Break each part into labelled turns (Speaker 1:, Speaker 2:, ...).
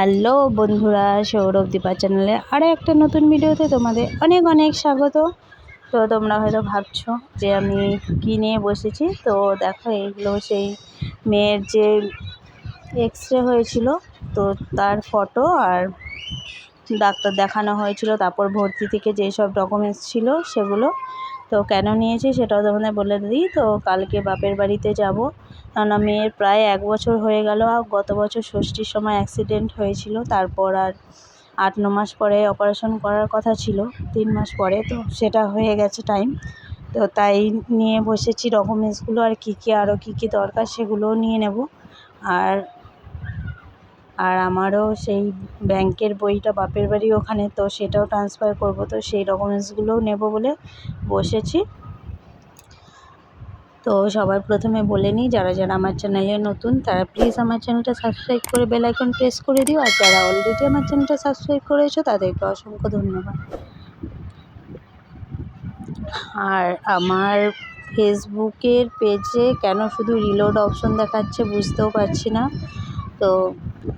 Speaker 1: Hello বন্ধুরা, সৌরভ দীপা চ্যানেলে আরও একটা নতুন ভিডিওতে তোমাদের অনেক অনেক স্বাগত। তো তোমরা হয়তো ভাবছ যে আমি কী নিয়ে বসেছি? তো দেখো এইগুলো সেই মেয়ের যে এক্স রে হয়েছিল, তো তার ফটো আর ডাক্তার দেখানো হয়েছিল, তারপর ভর্তি থেকে যেসব ডকুমেন্টস ছিল সেগুলো তো কেন নিয়েছি সেটাও তোমাদের বলে দিই। তো কালকে বাপের বাড়িতে যাব কেননা মেয়ের প্রায় এক বছর হয়ে গেল গত বছর ষষ্ঠীর সময় অ্যাক্সিডেন্ট হয়েছিল, তারপর আর আট, ন মাস পরে অপারেশন করার কথা ছিল, তিন মাস পরে, তো সেটা হয়ে গেছে টাইম তো তাই নিয়ে বসেছি ডকুমেন্টসগুলো আর কী কী আরও কী কী দরকার সেগুলোও নিয়ে নেব। আর আর আমারও সেই ব্যাংকের বইটা বাপের বাড়ি ওখানে, তো সেটাও ট্রান্সফার করব, তো সেই ডকুমেন্টসগুলোও নেব বলে বসেছি। তো সবার প্রথমে বলে নিই, যারা যারা আমার চ্যানেলে নতুন, তারা প্লিজ আমার চ্যানেলটা সাবস্ক্রাইব করে বেল আইকন প্রেস করে দিও, আর যারা অলরেডি আমার চ্যানেলটা সাবস্ক্রাইব করেছ, তাদেরকে অসংখ্য ধন্যবাদ। আর আমার ফেসবুকের পেজে কেন শুধু রিলোড অপশন দেখাচ্ছে বুঝতেও পারছি না। তো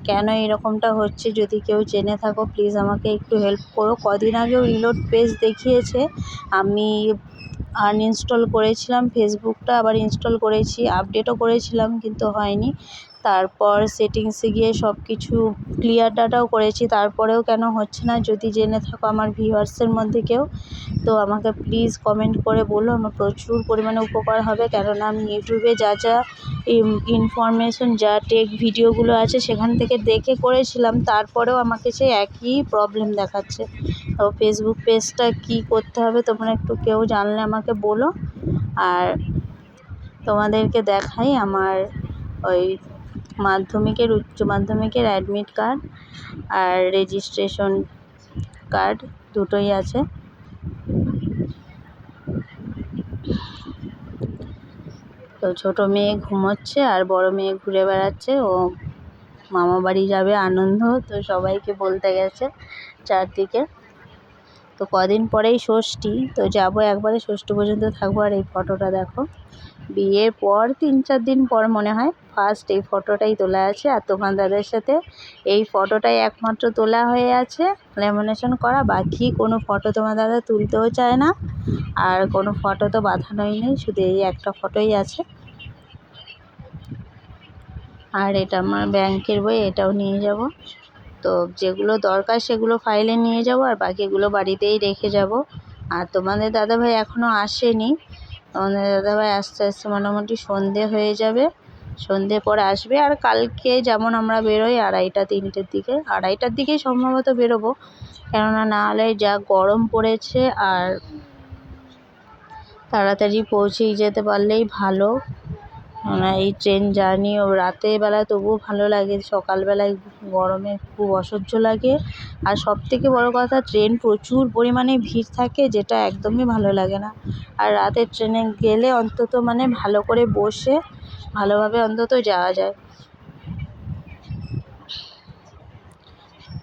Speaker 1: কেন এরকমটা হচ্ছে যদি কেউ জেনে থাকো প্লিজ আমাকে একটু হেল্প করো। কদিন আগেও রিলোড পেজ দেখিয়েছে, আমি আনইনস্টল করেছিলাম ফেসবুকটা আবার ইনস্টল করেছি আপডেটও করেছিলাম, কিন্তু হয়নি। তারপর সেটিংসে গিয়ে সব কিছু ক্লিয়ার ডাটাও করেছি। তারপরেও কেন হচ্ছে না, যদি জেনে থাকো আমার ভিউয়ার্সের মধ্যে কেউ, তো আমাকে প্লিজ কমেন্ট করে বলো। আমার প্রচুর পরিমাণে উপকার হবে, কেননা আমি ইউটিউবে যা যা ইনফরমেশন যা টেক ভিডিওগুলো আছে, সেখান থেকে দেখে করেছিলাম। তারপরেও আমাকে সেই একই প্রবলেম দেখাচ্ছে। তো ফেসবুক পেজটা কী করতে হবে তোমরা একটু কেউ জানলে আমাকে বলো। আর তোমাদেরকে দেখাই আমার ওই মাধ্যমিকের, উচ্চ মাধ্যমিকের অ্যাডমিট কার্ড আর রেজিস্ট্রেশন কার্ড দুটোই আছে। তো ছোটো মেয়ে ঘুমোচ্ছে আর বড় মেয়ে ঘুরে বেড়াচ্ছে। ও মামা বাড়ি যাবে আনন্দ, তো সবাইকে বলতে গেছে চারদিকে। তো কদিন পরেই ষষ্ঠী, তো যাব একবারে ষষ্ঠী পর্যন্ত থাকব। আর এই ফটোটা দেখো, বিয়ের পর তিন চার দিন পর মনে হয় ফার্স্ট এই ফটোটাই তোলা আছে। আর তোমার দাদার সাথে এই ফটোটাই একমাত্র তোলা হয়ে আছে। ল্যামিনেশন করা, বাকি কোনো ফটো তোমার দাদা তুলতেও চায় না। আর কোনো ফটো তো বাঁধানোই নেই, শুধু এই একটা ফটোই আছে। আর এটা আমার ব্যাংকের বই, এটাও নিয়ে যাব। তো যেগুলো দরকার সেগুলো ফাইলে নিয়ে যাব আর বাকিগুলো বাড়িতেই রেখে যাব। আর তোমাদের দাদাভাই এখনও আসেনি। তোমাদের দাদাভাই আস্তে আস্তে মোটামুটি সন্ধে হয়ে যাবে। সন্ধে পরে আসবে আর কালকে যেমন আমরা বেরোই আড়াইটা, তিনটের দিকে। আড়াইটার দিকেই সম্ভবত বেরোবো। কেননা না হলে যা গরম পড়েছে আর তাড়াতাড়ি পৌঁছেই যেতে পারলেই ভালো। এই ট্রেন জার্নি ও রাতের বেলা তবুও ভালো লাগে, সকালবেলায় গরমে খুব অসহ্য লাগে। আর সবথেকে বড় কথা ট্রেন প্রচুর পরিমাণে ভিড় থাকে যেটা একদমই ভালো লাগে না। আর রাতের ট্রেনে গেলে অন্তত মানে ভালো করে বসে ভালোভাবে অন্তত যাওয়া যায়।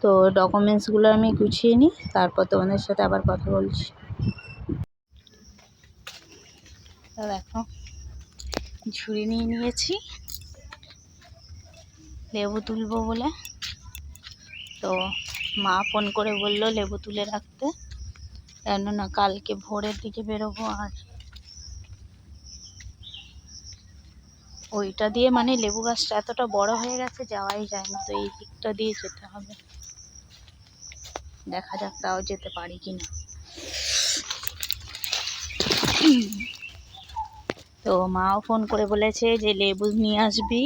Speaker 1: তো ডকুমেন্টসগুলো আমি গুছিয়ে নিই, তারপর তোমাদের সাথে আবার কথা বলছি। দেখো। ঝুড়ি নিয়ে নিয়েছি। লেবু তুলবো বলে। তো মা ফোন করে বলল লেবু তুলে রাখতে। কেননা কালকে ভোরের দিকে বেরোবো আর ওইটা দিয়ে মানে লেবু গাছটা এতটা বড় হয়ে গেছে যাওয়াই যায় না, তো এই দিকটা দিয়ে যেতে হবে। দেখা যাক তাও যেতে পারি কিনা। তো মাও ফোন করে বলেছে যে লেবু নিয়ে আসবি।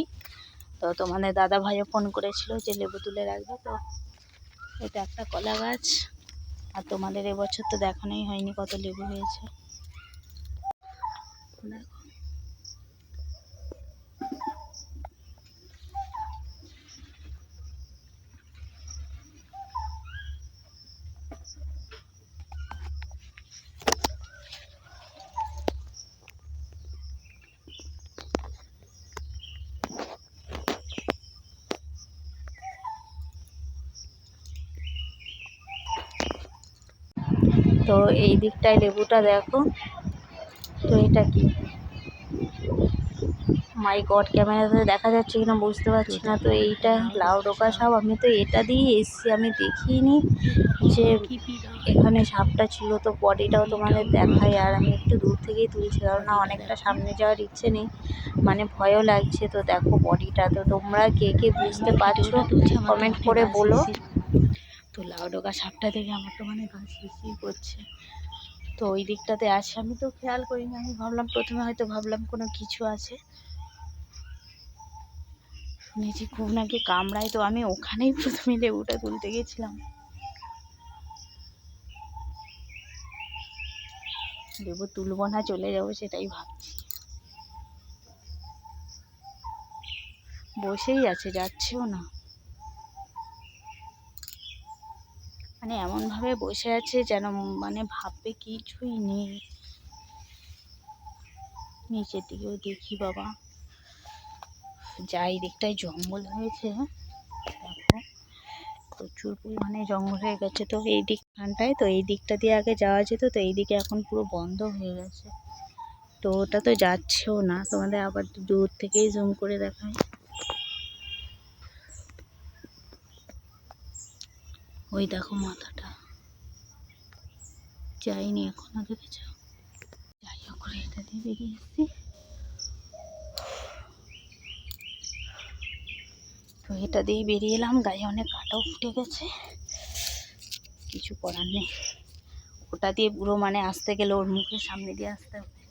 Speaker 1: তো তোমাদের দাদা ভাইও ফোন করেছিল যে লেবু তুলে রাখবে। তো এটা একটা কলা গাছ। আর তোমাদের এবছর তো দেখানোই হয়নি কত লেবু হয়েছে। দেখো তো এই দিকটায় লেবুটা দেখো। তো এটা কি? মাই গড ক্যামেরাতে দেখা যাচ্ছে কিনা বুঝতে পারছি না। তো এইটা লাউডোকা সাপ। আমি তো এটা দিয়েই এসছি। আমি দেখিনি যে এখানে সাপটা ছিল। তো বডিটাও তোমাদের দেখাই। আর আমি একটু দূর থেকেই তুলছি কারণ না অনেকটা সামনে যাওয়ার ইচ্ছে নেই। মানে ভয়ও লাগছে। তো দেখো বডিটা। তো তোমরা কে কে বুঝতে পারছ? কমেন্ট করে বলো। তো লাউ লাউডোকা সাপটা দেখে আমার তো মানে গা শিরশির করছে। তো ওই দিকটাতে আছে। আমি তো খেয়াল করিনি। আমি ভাবলাম প্রথমে হয়তো ভাবলাম কোনো কিছু আছে। শুনেছি খুব নাকি কামড়ায়। তো আমি ওখানেই প্রথমে লেবুটা তুলতে গেছিলাম। লেবু তুলবো না, চলে যাব সেটাই ভাবছি। বসেই আছে, যাচ্ছেও না। মানে এমনভাবে বসে আছে যেন মানে ভাববে কিছুই নেই। নিচের দিকেও দেখি বাবা। যাই দিকটায় জঙ্গল হয়েছে। দেখো, প্রচুর পরিমাণে জঙ্গল হয়ে গেছে। তো এই দিকখানটায় তো এই দিকটা দিয়ে আগে যাওয়া যেত, তো এই দিকে এখন পুরো বন্ধ হয়ে গেছে। তো ওটা তো যাচ্ছেও না। তোমাদের আবার দূর থেকেই জুম করে দেখায় ওই দেখো মাথাটা। যাইনি এখনও দেখেছ যাই হোক এটা দিয়ে বেরিয়ে এসছি। তো এটা দিয়ে বেরিয়ে এলাম, গায়ে অনেক কাটাও ফুটে গেছে। কিছু করার নেই। ওটা দিয়ে পুরো মানে আসতে গেলে ওর মুখের সামনে দিয়ে আসতে হবে।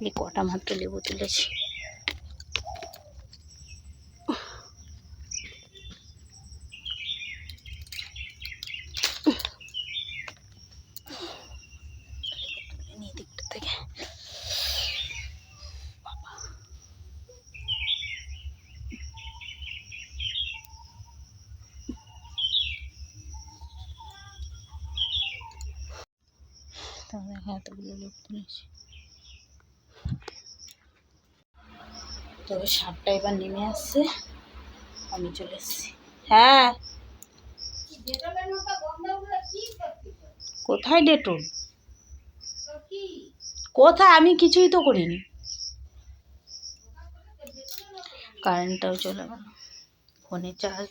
Speaker 1: এই কটা মাত্র লেবু তুলেছি এই দিকটা থেকে বাবা। তো দেখো এতগুলো লোক তুলেছি তবে সাপটা এবার নেমে আসছে। আমি চলে এসেছি। হ্যাঁ। কোথায় ডেটুল? কোথায়? আমি কিছুই তো করিনি। কারেন্টটাও চলে গেল। ফোনে চার্জ